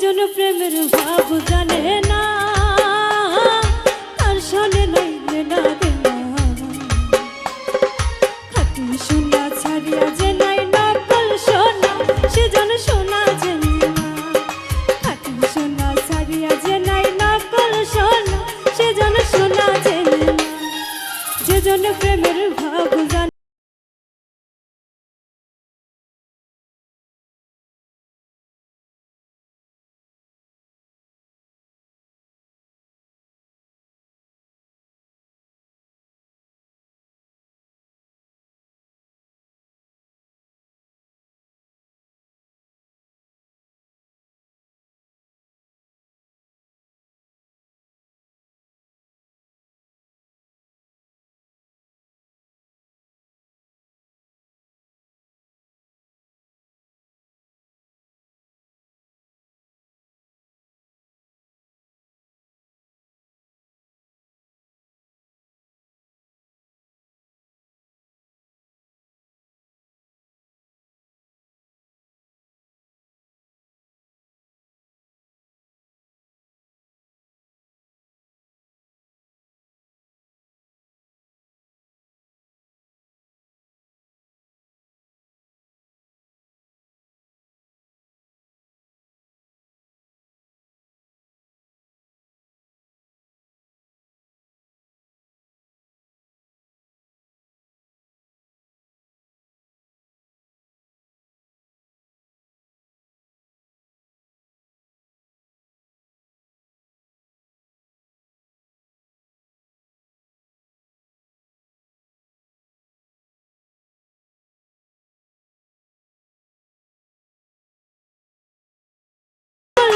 যেজন প্রেমের ভাব জানে না। তার সনে নাইলে না দেনা যে নাই নকল সোনা, সেজন সোনা না খাটি সোনা ছাড়িয়া যে নাই নকল সোনা, সেজন সোনা না যেজন প্রেমের ভাব জানে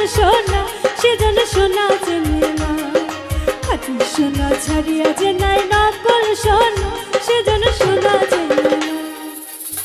সোনা সেজন সোনা চেনে না খাটি সোনা ছাড়িয়া যে নাই নকল সোনা সেজন